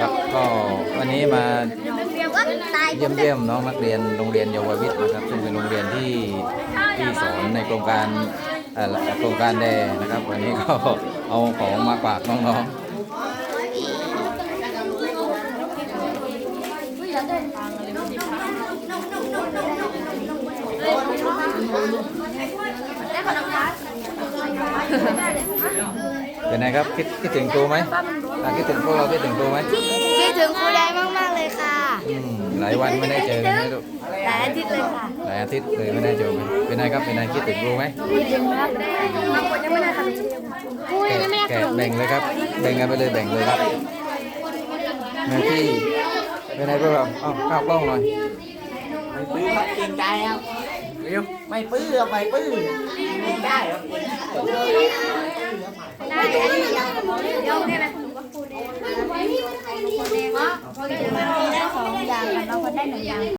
ครับก็วันนี้มาเยี่ยมเยี่ยมน้องนักเรียนโรงเรียนเยาววิทย์นะครับซึ่งเป็นโรงเรียนที่ที่สอนในโครงการโครงการแดนะครับ วันนี้ก็เอาของมาฝากน้องๆ เป็นไงครับคิดคิดถึงครูไหมอะคิดถึงพวกเราคิดถึงครูไหมคิดถึงครูแดงมากๆเลยค่ะ อืมหลายวันไม่ได้เจอกันไหมลูกหลายอาทิตย์เลยค่ะหลายอาทิตย์เลยไม่ได้เจอกันเป็นไงครับเป็นไงคิดถึงครูไหมคิดถึงครับบางคนยังไม่ได้ทำครูแกะยังไม่ได้แกะขนมแบ่งเลยครับ แบ่งกันไปเลยแบ่งเลยครับเนื้อที่เป็นไงพวกเราเอาข้าวกล้องหน่อยไม่ปื้อครับเกรงใจครับเร็วไม่ปื้อครับไม่ปื้อไม่ได้ครับ ได้เดี๋ยวเนี่ยนะครูแดงเราได้สองอย่างกันเราก็ได้หนึ่งอย่าง